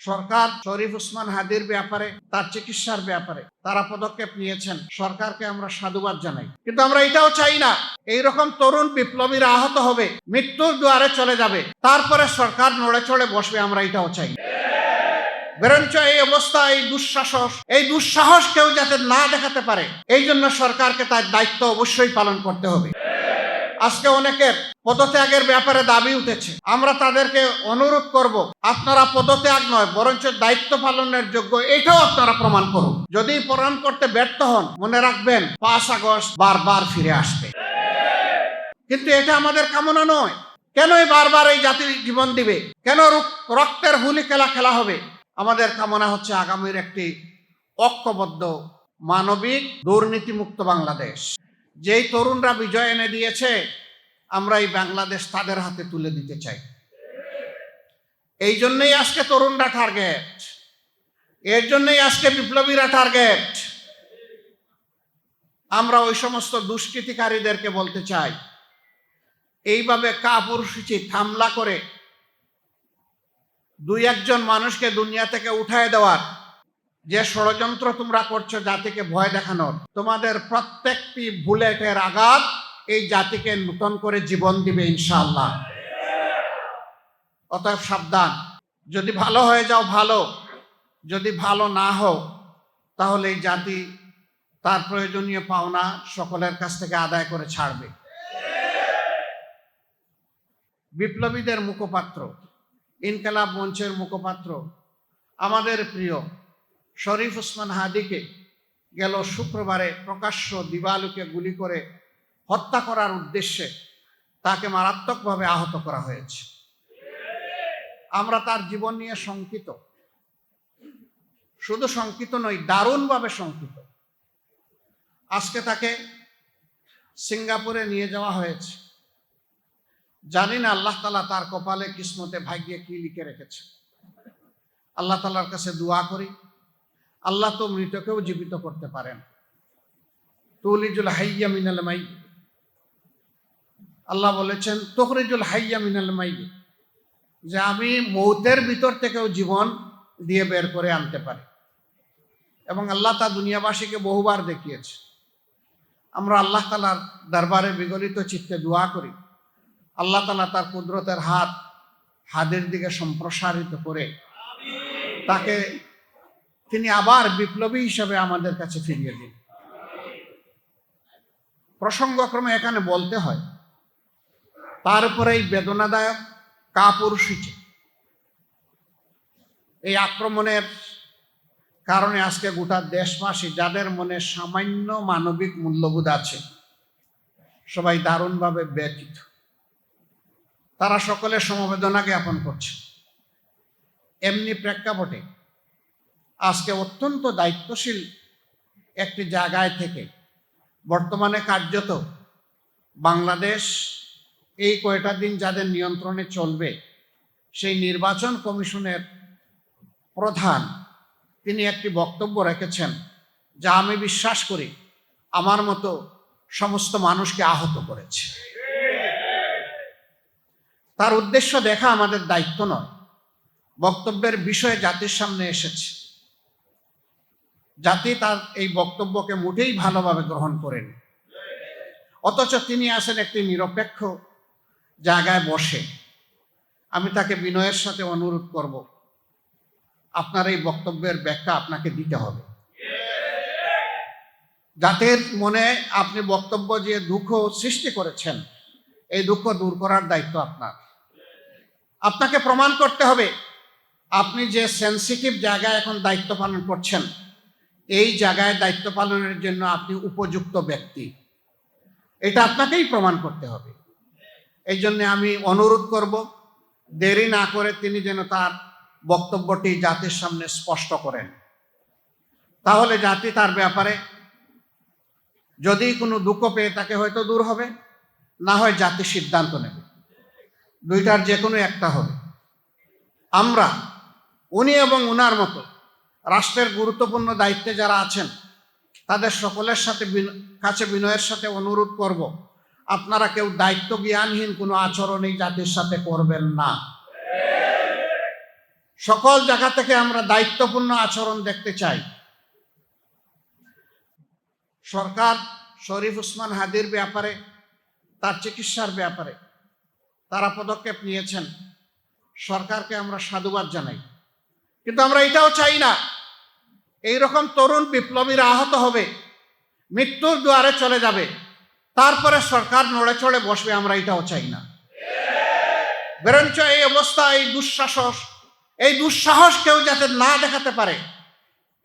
সরকার শরীফ উসমান হাদির ব্যাপারে, তার চিকিৎসার ব্যাপারে, তারা পদক্ষেপ নিয়েছেন। সরকারকে আমরা সাধুবাদ জানাই। কিন্তু আমরা এটাও চাই না এই রকম তরুণ বিপ্লবীরা আহত হবে, মৃত্যুর দুয়ারে চলে যাবে, তারপরে সরকার নড়ে চড়ে বসবে, আমরা এটাও চাই। বরঞ্চ এই অবস্থা, এই দুঃসাহস এই দুঃসাহস কেউ যাতে না দেখাতে পারে, এই জন্য সরকারকে তার দায়িত্ব অবশ্যই পালন করতে হবে। আজকে অনেকের পদত্যাগের ব্যাপারে দাবি উঠেছে। আমরা তাদেরকে অনুরোধ করব, আপনারা পদত্যাগ নয়, বরঞ্চ দায়িত্ব পালনের যোগ্য, এটাও আপনারা প্রমাণ করুন। যদি প্রমাণ করতে ব্যর্থ হন, মনে রাখবেন, পাঁচ আগস্ট বারবার ফিরে আসবে। কিন্তু এটা আমাদের কামনা নয়। কেনই বারবার এই জাতির জীবন দিবে? কেন রুক- রক্তের হুলি খেলা খেলা হবে? আমাদের কামনা হচ্ছে আগামীর একটি ঐক্যবদ্ধ, মানবিক, দুর্নীতিমুক্ত বাংলাদেশ। যেই তরুণরা বিজয় এনে দিয়েছে, আমরা এই বাংলাদেশ তাদের হাতে তুলে দিতে চাই। এই জন্যই আজকে তরুণরা টার্গেট এর জন্যই আজকে বিপ্লবীরা টার্গেট আমরা ওই সমস্ত দুষ্কৃতিকারীদেরকে বলতে চাই, এইভাবে কাপুরসূচি হামলা করে দুই একজন মানুষকে দুনিয়া থেকে উঠায় দেওয়ার যে ষড়যন্ত্র তোমরা করছ জাতিকে ভয় দেখানোর, তোমাদের প্রত্যেকটি বুলেটের আঘাত এই জাতিকে নূতন করে জীবন দিবে ইনশাআল্লাহ। অতএব সাবধান। যদি ভালো হয়ে যাও, ভালো। যদি ভালো না হও, তাহলে এই জাতি তার প্রয়োজনীয় পাওনা সকলের কাছ থেকে আদায় করে ছাড়বে। বিপ্লবীদের মুখপাত্র, ইনকালাব মঞ্চের মুখপাত্র, আমাদের প্রিয় শরীফ ওসমান হাদিকে গেল শুক্রবারে প্রকাশ্য দিবালুকে গুলি করে হত্যা করার উদ্দেশ্যে তাকে মারাত্মকভাবে আহত করা হয়েছে। আমরা তার জীবন নিয়ে শঙ্কিত। শুধু শঙ্কিত নই, দারুণভাবে শঙ্কিত। আজকে তাকে সিঙ্গাপুরে নিয়ে যাওয়া হয়েছে। জানি না আল্লাহ তালা তার কপালে কিসমতে ভাগ্যে কি লিখে রেখেছে। আল্লাহ তালার কাছে দোয়া করি। আল্লাহ তো মৃতকেও জীবিত করতে পারেন। তুলিজুল হাইয়া মিনাল মাই আল্লাহ বলেছেন, তখরিজুল হাইয়া মিনাল মাই যে আমি মৌতের ভিতর থেকেও জীবন দিয়ে বের করে আনতে পারি। এবং আল্লাহ তা দুনিয়াবাসীকে বহুবার দেখিয়েছে। আমরা আল্লাহ তালার দরবারে বিগলিত চিত্তে দোয়া করি। আল্লাহ তালা তার কুদরতের হাত হাতের দিকে সম্প্রসারিত করে তাকে তিনি আবার বিপ্লবী হিসাবে আমাদের কাছে ফিরিয়ে দিন। প্রসঙ্গক্রমে এখানে বলতে হয়, তার উপরে এই বেদনাদায়ক কাপুরুষিচে এই আক্রমণের কারণে আজকে গোটা দেশবাসী, যাদের মনে সামান্য মানবিক মূল্যবোধ আছে, সবাই দারুণভাবে ব্যতীত তারা সকলে সমবেদনা জ্ঞাপন করছে। এমনি প্রেক্ষাপটে আজকে অত্যন্ত দায়িত্বশীল একটি জায়গায় থেকে। বর্তমানে কার্যত বাংলাদেশ এই কয়টা দিন যাদের নিয়ন্ত্রণে চলবে, সেই নির্বাচন কমিশনের প্রধান তিনি একটি বক্তব্য রেখেছেন যা আমি বিশ্বাস করি আমার মতো সমস্ত মানুষকে আহত করেছে। তার উদ্দেশ্য দেখা আমাদের দায়িত্ব নয়, বক্তব্যের বিষয়ে জাতির সামনে এসেছে। জাতি তার এই বক্তব্যকে মোটেই ভালোভাবে গ্রহণ করেন। অথচ তিনি আসেন একটি নিরপেক্ষ জায়গায় বসে। আমি তাকে বিনয়ের সাথে অনুরোধ করব, আপনার এই বক্তব্যের ব্যাখ্যা আপনাকে দিতে হবে। জাতির মনে আপনি বক্তব্য যে দুঃখ সৃষ্টি করেছেন, এই দুঃখ দূর করার দায়িত্ব আপনার। আপনাকে প্রমাণ করতে হবে, আপনি যে সেন্সিটিভ জায়গায় এখন দায়িত্ব পালন করছেন এই জায়গায় দায়িত্ব পালনের জন্য আপনি উপযুক্ত ব্যক্তি। এটা আপনাকেই প্রমাণ করতে হবে। এই জন্য আমি অনুরোধ করব, দেরি না করে তিনি যেন তার বক্তব্যটি জাতির সামনে স্পষ্ট করেন। তাহলে জাতি তার ব্যাপারে যদি কোনো দুঃখ পেয়ে তাকে হয়তো দূর হবে, না হয় জাতি সিদ্ধান্ত নেবে। দুইটার যে কোনো একটা হবে। আমরা, উনি এবং উনার মতো রাষ্ট্রের গুরুত্বপূর্ণ দায়িত্বে যারা আছেন, তাদের সকলের সাথে কাছে বিনয়ের সাথে অনুরোধ করব, আপনারা কেউ দায়িত্ব জ্ঞানহীন কোনো আচরণ এই জাতির সাথে করবেন না। সকল জায়গা থেকে আমরা দায়িত্বপূর্ণ আচরণ দেখতে চাই। সরকার শরীফ উসমান হাদির ব্যাপারে, তার চিকিৎসার ব্যাপারে, তারা পদক্ষেপ নিয়েছেন। সরকারকে আমরা সাধুবাদ জানাই। কিন্তু আমরা এটাও চাই না এইরকম তরুণ বিপ্লবীরা আহত হবে, মৃত্যুর দুয়ারে চলে যাবে, তারপরে সরকার নড়ে চড়ে বসবে, আমরা এটাও চাই না। বরঞ্চ এই অবস্থা, এই দুঃসাহস এই দুঃসাহস কেউ যাতে না দেখাতে পারে,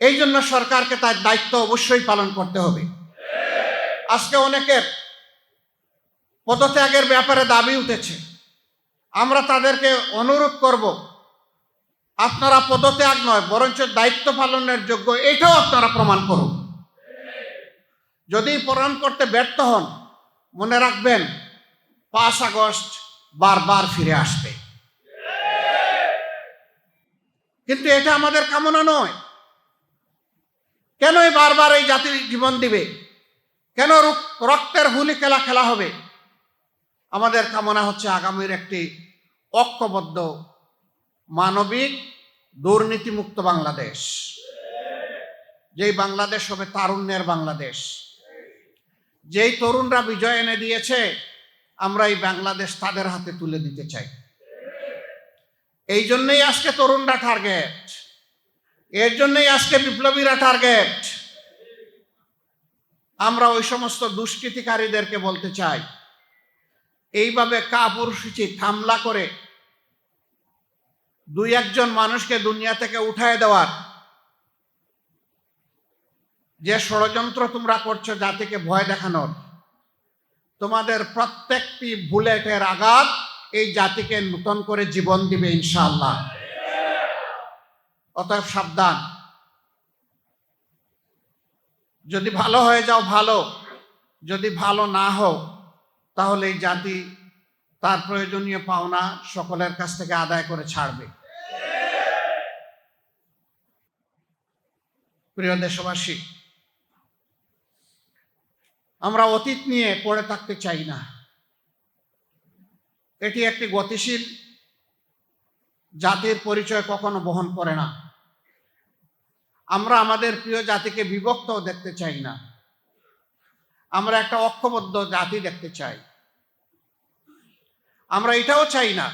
এই জন্য সরকারকে তার দায়িত্ব অবশ্যই পালন করতে হবে। আজকে অনেকের পদত্যাগের ব্যাপারে দাবি উঠেছে। আমরা তাদেরকে অনুরোধ করব আপনারা পদত্যাগ নয়, বরঞ্চ দায়িত্ব পালনের যোগ্য, এটাও আপনারা প্রমাণ করুন। যদি প্রমাণ করতে ব্যর্থ হন, মনে রাখবেন, পাঁচ আগস্ট বারবার ফিরে আসবে। কিন্তু এটা আমাদের কামনা নয়। কেনই বারবার এই জাতির জীবন দিবে? কেন রুক- রক্তের হুলি খেলা খেলা হবে? আমাদের কামনা হচ্ছে আগামীর একটি ঐক্যবদ্ধ মানবিক দুর্নীতিমুক্ত বাংলাদেশ। যেই বাংলাদেশ হবে তারুণ্যের বাংলাদেশ। যেই তরুণরা বিজয় এনে দিয়েছে, আমরা এই বাংলাদেশ তাদের হাতে তুলে দিতে চাই। এই জন্যই আজকে তরুণরা টার্গেট এর জন্যই আজকে বিপ্লবীরা টার্গেট আমরা ওই সমস্ত দুষ্কৃতিকারীদেরকে বলতে চাই, এইভাবে কাপুরসূচি হামলা করে দুই একজন মানুষকে দুনিয়া থেকে উঠায় দেওয়ার যে ষড়যন্ত্র তোমরা করছ জাতিকে ভয় দেখানোর। তোমাদের প্রত্যেকটি বুলেটের আঘাত এই জাতিকে নূতন করে জীবন দিবে ইনশাআল্লাহ। অতএব সাবধান। যদি ভালো হয়ে যাও, ভালো। যদি ভালো না হও, তাহলে এই জাতি তার প্রয়োজনীয় পাওনা সকলের কাছ থেকে আদায় করে ছাড়বে। প্রিয় দেশবাসী, আমরা অতীত নিয়ে পড়ে থাকতে চাই না। এটি একটি গতিশীল জাতির পরিচয় কখনো বহন করে না। আমরা আমাদের প্রিয় জাতিকে বিভক্ত দেখতে চাই না। আমরা একটা অক্ষবদ্ধ জাতি দেখতে চাই। আমরা এটাও চাই না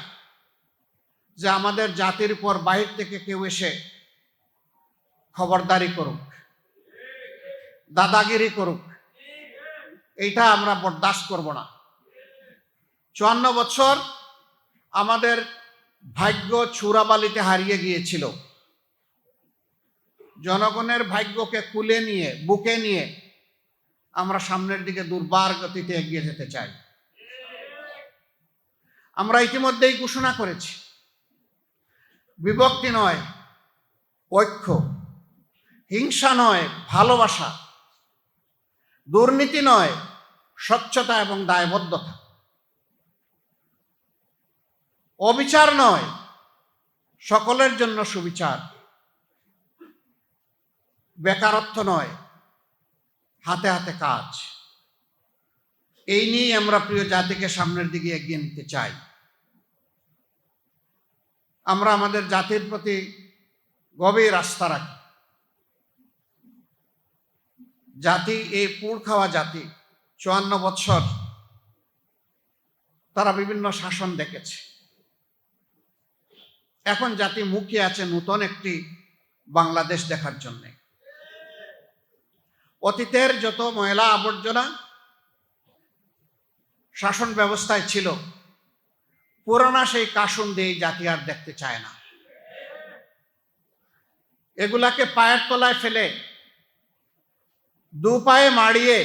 যে আমাদের জাতির উপর বাহির থেকে কেউ এসে খবরদারি করুক, দাদাগিরি করুক। এইটা আমরা বরদাস্ত করব না। চুয়ান্ন বছর আমাদের ভাগ্য চূড়াবালিতে হারিয়ে গিয়েছিল। জনগণের ভাগ্যকে কুলে নিয়ে, বুকে নিয়ে আমরা সামনের দিকে দুর্বার গতিতে এগিয়ে যেতে চাই। আমরা ইতিমধ্যেই ঘোষণা করেছি। বিভক্তি নয়, ঐক্য। হিংসা নয়, ভালোবাসা। দুর্নীতি নয়, স্বচ্ছতা এবং দায়বদ্ধতা। অবিচার নয়, সকলের জন্য সুবিচার। বেকারত্ব নয়, হাতে হাতে কাজ। এই নিয়েই আমরা প্রিয় জাতিকে সামনের দিকে এগিয়ে নিতে চাই। আমরা আমাদের জাতির প্রতি গভীর আস্থা রাখি। জাতি, এই পুড় খাওয়া জাতি, চুয়ান্ন বৎসর তারা বিভিন্ন শাসন দেখেছে। এখন জাতি মুখে আছে নূতন একটি বাংলাদেশ দেখার জন্য। অতীতের যত ময়লা আবর্জনা শাসন ব্যবস্থায় ছিল। পুরানা সেই কাসুন দিয়ে জাতি আর দেখতে চায় না। এগুলাকে পায়ের তলায় ফেলে দু পায়ে মাড়িয়ে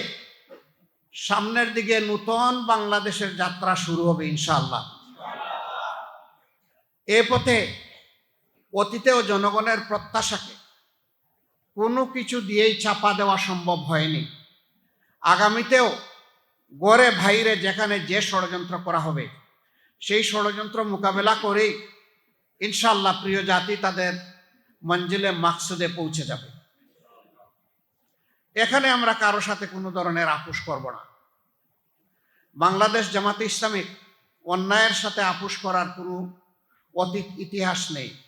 সামনের দিকে নূতন বাংলাদেশের যাত্রা শুরু হবে ইনশাআল্লাহ। এ পথে অতীতেও জনগণের প্রত্যাশাকে কোনো কিছু দিয়েই চাপা দেওয়া সম্ভব হয়নি। আগামীতেও গড়ে ভাইরে যেখানে যে ষড়যন্ত্র করা হবে, সেই ষড়যন্ত্র মোকাবেলা করেই ইনশাল্লাহ প্রিয় জাতি তাদের মঞ্জিলে, মাকসুদে পৌঁছে যাবে। এখানে আমরা কারও সাথে কোনো ধরনের আপোষ করব না। বাংলাদেশ জামাতে ইসলামিক অন্যায়ের সাথে আপোষ করার কোনো অতীত ইতিহাস নেই।